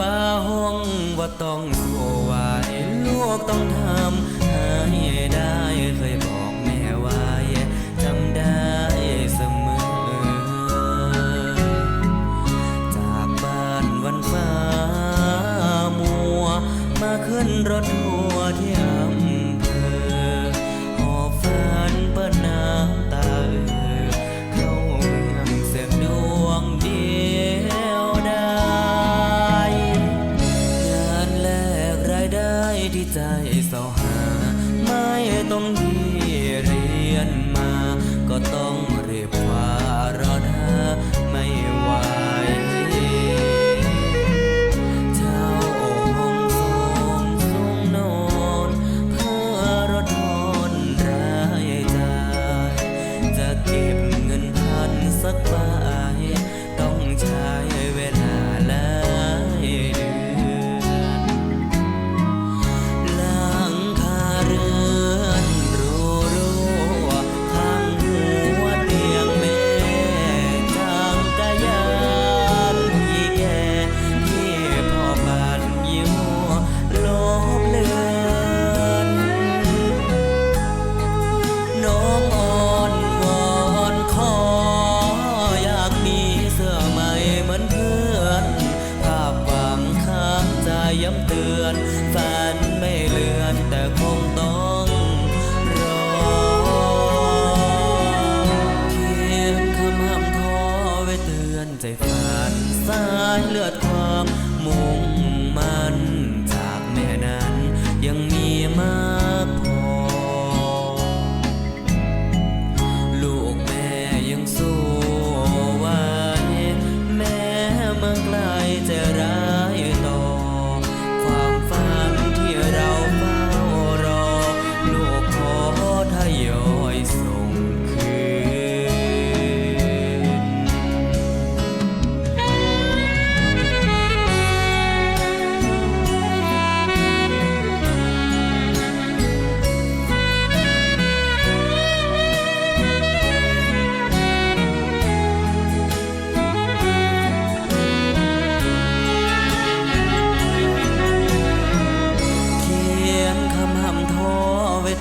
ฟ้าห้องว่าต้องสู้ไหวลูกต้องทำให้ได้ ที่ใจเศร้าหา ไม่ต้องดีเรียนมา ก็ต้อง ใจฝันสายเลือดความมุ่งมันจากแม่นั้นยังมีมา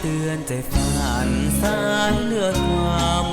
เตือนใจฝันสายเลือดความ